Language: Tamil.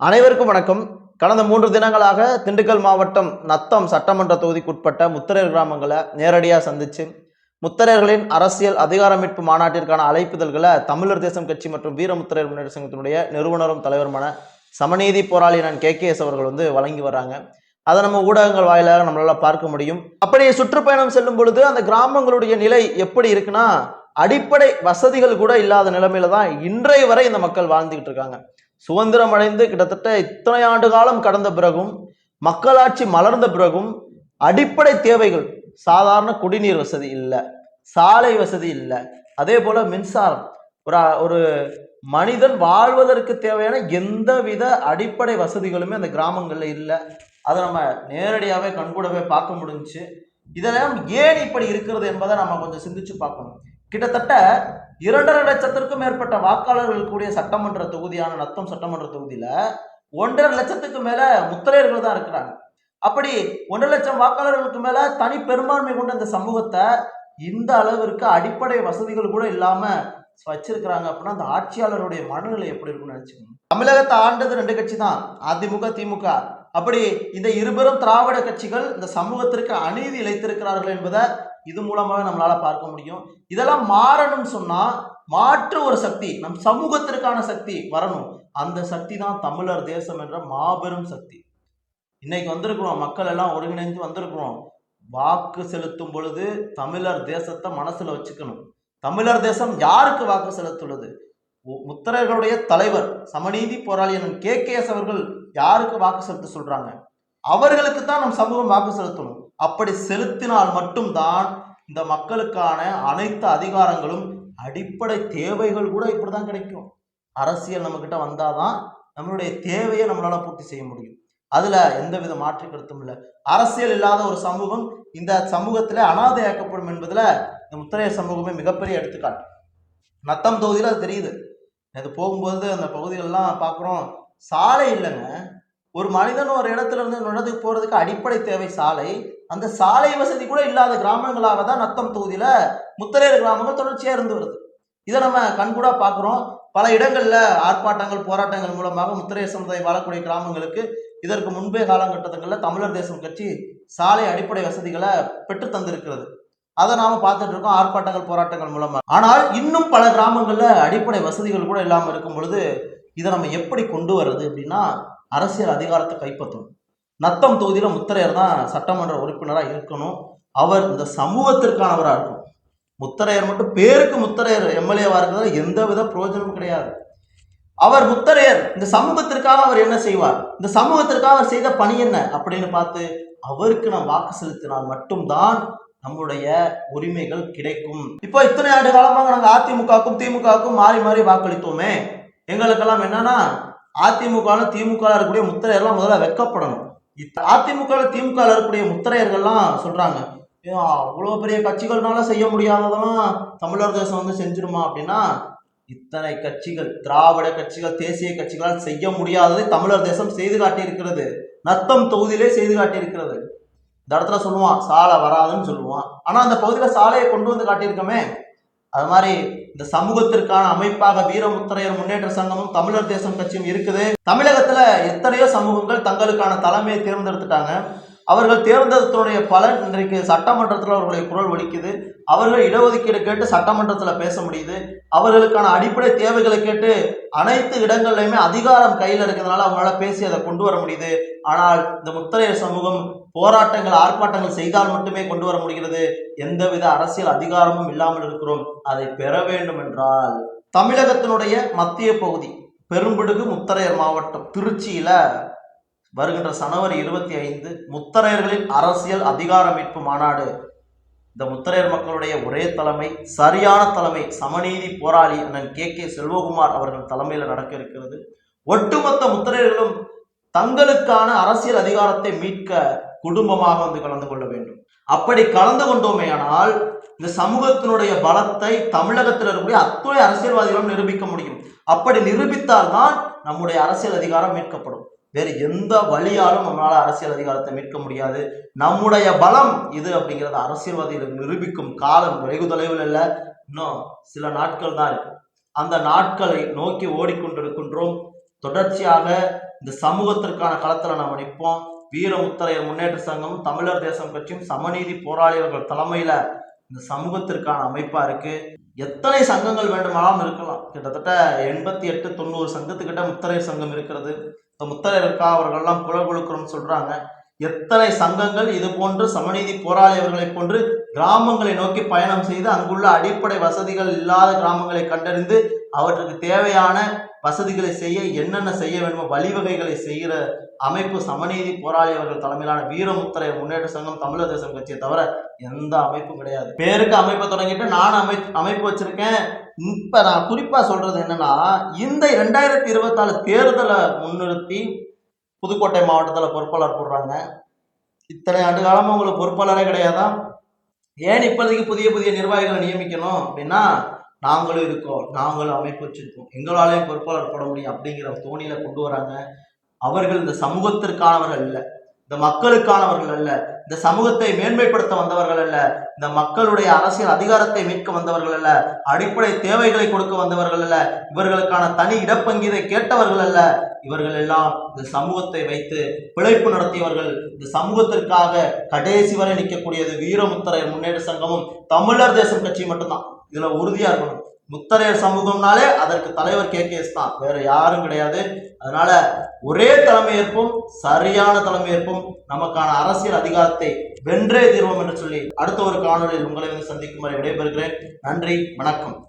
அனைவருக்கும் வணக்கம். கடந்த மூன்று தினங்களாக திண்டுக்கல் மாவட்டம் நத்தம் சட்டமன்ற தொகுதிக்குட்பட்ட முத்தரையர் கிராமங்களை நேரடியாக சந்திச்சு முத்தரையர்களின் அரசியல் அதிகார மீட்பு மாநாட்டிற்கான அழைப்புதல்களை தமிழர் தேசம் கட்சி மற்றும் வீரமுத்தரையர் முன்னேற்ற சங்கத்தினுடைய நிறுவனரும் தலைவருமான சமநீதி போராளி நான் கே. கே. எஸ். அவர்கள் வந்து வழங்கி வராங்க அதை நம்ம ஊடகங்கள் வாயிலாக நம்மளால பார்க்க முடியும். அப்படி சுற்றுப்பயணம் செல்லும் பொழுது அந்த கிராமங்களுடைய நிலை எப்படி இருக்குன்னா அடிப்படை வசதிகள் கூட இல்லாத நிலைமையில தான் இன்றைய வரை இந்த மக்கள் வாழ்ந்துகிட்டு இருக்காங்க. சுதந்திரம் அடைந்து கிட்டத்தட்ட இத்தனை ஆண்டு காலம் கடந்த பிறகும் மக்களாட்சி மலர்ந்த பிறகும் அடிப்படை தேவைகள் சாதாரண குடிநீர் வசதி இல்லை சாலை வசதி இல்லை. அதே போல மின்சாரம். ஒரு ஒரு மனிதன் வாழ்வதற்கு தேவையான எந்த வித அடிப்படை வசதிகளுமே அந்த கிராமங்களில் இல்லை. அதை நம்ம நேரடியாகவே கண்கூடவே பார்க்க முடிஞ்சுச்சு. இதெல்லாம் ஏன் இப்படி இருக்கிறது என்பதை நம்ம கொஞ்சம் சிந்திச்சு பார்க்கணும். கிட்டத்தட்ட இரண்டரை லட்சத்திற்கும் மேற்பட்ட வாக்காளர்கள் கூடிய சட்டமன்ற தொகுதியான நத்தம் சட்டமன்ற தொகுதியில ஒன்றரை லட்சத்துக்கு மேல முத்திரையர்கள் தான் இருக்கிறாங்க. அப்படி ஒன்றரை லட்சம் வாக்காளர்களுக்கு மேல தனி பெரும்பான்மை கொண்ட இந்த சமூகத்தை இந்த அளவிற்கு அடிப்படை வசதிகள் கூட இல்லாம வச்சிருக்கிறாங்க அப்படின்னா அந்த ஆட்சியாளருடைய மனநிலை எப்படி இருக்கும்னு நினைச்சுக்கணும் தமிழகத்தை ஆண்டது ரெண்டு கட்சி தான் அதிமுக திமுக. அப்படி இந்த இருபெரும் திராவிட கட்சிகள் இந்த சமூகத்திற்கு அநீதி இழைத்திருக்கிறார்கள் என்பதை இது மூலமாக நம்மளால பார்க்க முடியும். இதெல்லாம் மாறணும்னு சொன்னா மாற்று ஒரு சக்தி நம் சமூகத்திற்கான சக்தி வரணும். அந்த சக்தி தான் தமிழர் தேசம் என்ற மாபெரும் சக்தி. இன்னைக்கு வந்திருக்கிறோம் மக்கள் எல்லாம் ஒருங்கிணைந்து வந்திருக்கிறோம். வாக்கு செலுத்தும் பொழுது தமிழர் தேசத்தை மனசுல வச்சுக்கணும். தமிழர் தேசம் யாருக்கு வாக்கு செலுத்துள்ளது? முத்தரர்களுடைய தலைவர் சமநீதி போராளி கே கே எஸ் அவர்கள் யாருக்கு வாக்கு செலுத்த சொல்றாங்க? அவர்களுக்கு தான் நம் சமூகம் வாக்கு செலுத்தணும். அப்படி செலுத்தினால் மட்டும்தான் இந்த மக்களுக்கான அனைத்து அதிகாரங்களும் அடிப்படை தேவைகள் கூட இப்படி தான் கிடைக்கும். அரசியல் நம்மக்கிட்ட வந்தால் வந்தாதான் நம்மளுடைய தேவையை நம்மளால பூர்த்தி செய்ய முடியும். அதுல எந்தவித மாற்று கருத்தும் இல்லை. அரசியல் இல்லாத ஒரு சமூகம் இந்த சமூகத்துல அனாதையாக்கப்படும் என்பதுல இந்த முத்தரைய சமூகமே மிகப்பெரிய எடுத்துக்காட்டு. நத்தம் தொகுதியில் அது தெரியுது. அது போகும்போது அந்த பகுதிகளெல்லாம் பார்க்குறோம் சாலை இல்லைங்க. ஒரு மனிதன் ஒரு இடத்துல இருந்து இன்னொரு இடத்துக்கு போகிறதுக்கு அடிப்படை தேவை சாலை. அந்த சாலை வசதி கூட இல்லாத கிராமங்களாக தான் நத்தம் தொகுதியில் முத்தரையர் கிராமங்கள் தொடர்ச்சியாக இருந்து வருது. இதை நம்ம கண்கூடா பார்க்குறோம். பல இடங்களில் ஆர்ப்பாட்டங்கள் போராட்டங்கள் மூலமாக முத்திரையர் சமுதாயம் வாழக்கூடிய கிராமங்களுக்கு இதற்கு முன்பே காலகட்டங்களில் தமிழர் தேசம் கட்சி சாலை அடிப்படை வசதிகளை பெற்று தந்திருக்கிறது. அதை நாம பார்த்துட்டு இருக்கோம் ஆர்ப்பாட்டங்கள் போராட்டங்கள் மூலமாக ஆனால் இன்னும் பல கிராமங்களில் அடிப்படை வசதிகள் கூட இல்லாமல் இருக்கும் பொழுது இதை நம்ம எப்படி கொண்டு வர்றது அப்படின்னா அரசியல் அதிகாரத்தை கைப்பற்றணும். நத்தம் தொகுதியில் முத்தரையர் தான் சட்டமன்ற உறுப்பினராக இருக்கணும். அவர் இந்த சமூகத்திற்கானவராக இருக்கும் முத்தரையர் மட்டும் பேருக்கு முத்தரையர் எம்எல்ஏவாக இருக்கிறது எந்த வித பிரயோஜனமும் கிடையாது. அவர் முத்தரையர் இந்த சமூகத்திற்காக அவர் என்ன செய்வார்? இந்த சமூகத்திற்காக அவர் செய்த பணி என்ன? அப்படின்னு பார்த்து அவருக்கு நாம் வாக்கு செலுத்தினால் மட்டும்தான் நம்முடைய உரிமைகள் கிடைக்கும். இப்போ இத்தனை ஆண்டு காலமாக நாங்கள் அதிமுகவுக்கும் திமுகவுக்கும் மாறி மாறி வாக்களித்தோமே. எங்களுக்கெல்லாம் என்னன்னா அதிமுக திமுக இருக்கக்கூடிய முத்திரையர்லாம் முதல்ல வெக்கப்படணும். அதிமுக திமுக இருக்கக்கூடிய முத்திரையர்கள்லாம் சொல்றாங்க அவ்வளோ பெரிய கட்சிகள்னால செய்ய முடியாததெல்லாம் தமிழர் தேசம் வந்து செஞ்சிருமா? அப்படின்னா இத்தனை கட்சிகள் திராவிட கட்சிகள் தேசிய கட்சிகளால் செய்ய முடியாததை தமிழர் தேசம் செய்து காட்டியிருக்கிறது. நத்தம் தொகுதியிலே செய்து காட்டியிருக்கிறது. இந்த இடத்துல சொல்லுவான் சாலை வராதுன்னு சொல்லுவான். ஆனால் அந்த பகுதியில் சாலையை கொண்டு வந்து காட்டியிருக்கோமே அது மாதிரி இந்த சமூகத்திற்கான அமைப்பாக வீரமுத்திரையர் முன்னேற்ற சங்கமும் தமிழர் தேசம் கட்சியும் இருக்குது. தமிழகத்துல எத்தனையோ சமூகங்கள் தங்களுக்கான தலைமையை தேர்ந்தெடுத்துட்டாங்க. அவர்கள் தேர்ந்தெடுத்தனுடைய பலன் இன்றைக்கு சட்டமன்றத்தில் அவர்களுடைய குரல் ஒலிக்குது. அவர்கள் இடஒதுக்கீடு கேட்டு சட்டமன்றத்தில் பேச முடியுது. அவர்களுக்கான அடிப்படை தேவைகளை கேட்டு அனைத்து இடங்கள்லையுமே அதிகாரம் கையில் இருக்கிறதுனால அவங்களால பேசி அதை கொண்டு வர முடியுது. ஆனால் இந்த முத்தரையர் சமூகம் போராட்டங்கள் ஆர்ப்பாட்டங்கள் செய்தால் மட்டுமே கொண்டு வர முடிகிறது. எந்தவித அரசியல் அதிகாரமும் இல்லாமல் இருக்கிறோம். அதை பெற வேண்டும் என்றால் தமிழகத்தினுடைய மத்திய பகுதி பெரும்பிடுகு முத்தரையர் மாவட்டம் திருச்சியில வருகின்ற சனவரி இருபத்தி ஐந்து முத்தரையர்களின் அரசியல் அதிகார மீட்பு மாநாடு. இந்த முத்தரையர் மக்களுடைய ஒரே தலைமை சரியான தலைமை சமநீதி போராளி அண்ணன் கே. கே. செல்வகுமார் அவர்கள் தலைமையில் நடக்க இருக்கிறது. ஒட்டுமொத்த முத்திரையர்களும் தங்களுக்கான அரசியல் அதிகாரத்தை மீட்க குடும்பமாக வந்து கலந்து கொள்ள வேண்டும். அப்படி கலந்து கொண்டோமேயானால் இந்த சமூகத்தினுடைய பலத்தை தமிழகத்தில் இருக்கக்கூடிய அத்துணை அரசியல்வாதிகளும் நிரூபிக்க முடியும். அப்படி நிரூபித்தால்தான் நம்முடைய அரசியல் அதிகாரம் மீட்கப்படும். வேறு எந்த வழியாலும் நம்மளால் அரசியல் அதிகாரத்தை மீட்க முடியாது. நம்முடைய பலம் இது அப்படிங்கிறத அரசியல்வாதிகளுக்கு நிரூபிக்கும் காலம் விரைவு தொலைவில் இல்லை. இன்னும் சில நாட்கள் தான் இருக்கு. அந்த நாட்களை நோக்கி ஓடிக்கொண்டிருக்கின்றோம். தொடர்ச்சியாக இந்த சமூகத்திற்கான களத்தில் நம்ம நிற்போம். வீர முத்தரையர் முன்னேற்ற சங்கம் தமிழர் தேசம் கட்சியும் சமநீதி போராளிகள் தலைமையில இந்த சமூகத்திற்கான அமைப்பா இருக்கு. எத்தனை சங்கங்கள் வேண்டுமானாலும் இருக்கலாம். கிட்டத்தட்ட எண்பத்தி எட்டு தொண்ணூறு சங்கத்துக்கிட்ட முத்தரையர் சங்கம் இருக்கிறது. இந்த முத்தரையருக்கா அவர்கள்லாம் குழல் கொடுக்குறோம்னு சொல்றாங்க. எத்தனை சங்கங்கள் இது போன்று சமநீதி போராளியவர்களைப் போன்று கிராமங்களை நோக்கி பயணம் செய்து அங்குள்ள அடிப்படை வசதிகள் இல்லாத கிராமங்களை கண்டறிந்து அவற்றுக்கு தேவையான வசதிகளை செய்ய என்னென்ன செய்ய வேண்டுமோ வழிவகைகளை செய்கிற அமைப்பு சமநீதி போராளியவர்கள் தலைமையிலான வீரமுத்திரை முன்னேற்ற சங்கம் தமிழர் தேசம் கட்சியை தவிர எந்த அமைப்பும் கிடையாது. பேருக்கு அமைப்பை தொடங்கிட்டு நான் அமை அமைப்பு வச்சிருக்கேன். இப்ப நான் குறிப்பா சொல்றது என்னன்னா இந்த ரெண்டாயிரத்தி இருபத்தி நாலு தேர்தலை முன்னிறுத்தி புதுக்கோட்டை மாவட்டத்தில் பொறுப்பாளர் போடுறாங்க. இத்தனை ஆண்டு காலமாக உங்களுக்கு பொறுப்பாளரே கிடையாதான் ஏன் இப்போதைக்கு புதிய புதிய நிர்வாகிகளை நியமிக்கணும் அப்படின்னா நாங்களும் இருக்கோம் நாங்களும் அமைப்பு வச்சிருக்கோம். எங்களாலேயும் பொறுப்பாளர் போட முடியும் அப்படிங்கிற தோணியில் கொண்டு வராங்க. அவர்கள் இந்த சமூகத்திற்கானவர்கள் இல்லை. இந்த மக்களுக்கானவர்கள் அல்ல இந்த சமூகத்தை மேன்மைப்படுத்த வந்தவர்கள் அல்ல இந்த மக்களுடைய அரசியல் அதிகாரத்தை மீட்க வந்தவர்கள் அல்ல அடிப்படை தேவைகளை கொடுக்க வந்தவர்கள் அல்ல இவர்களுக்கான தனி இடப்பங்கீதை கேட்டவர்கள் அல்ல. இவர்கள் எல்லாம் இந்த சமூகத்தை வைத்து பிழைப்பு நடத்தியவர்கள். இந்த சமூகத்திற்காக கடைசி வரை நிற்கக்கூடியது வீரமுத்தரை முன்னேற்ற சங்கமும் தமிழர் தேசம் கட்சி மட்டும்தான். இதுல உறுதியா இருக்கணும். முத்தரையர் சமூகம்னாலே அதற்கு தலைவர் கே தான். வேற யாரும் கிடையாது. அதனால ஒரே தலைமையேற்பும் சரியான தலைமையேற்பும் நமக்கான அரசியல் அதிகாரத்தை வென்றே தீர்வோம் என்று சொல்லி அடுத்த ஒரு காணொலியில் உங்களை வந்து சந்திக்கும் வரை விடைபெறுகிறேன். நன்றி வணக்கம்.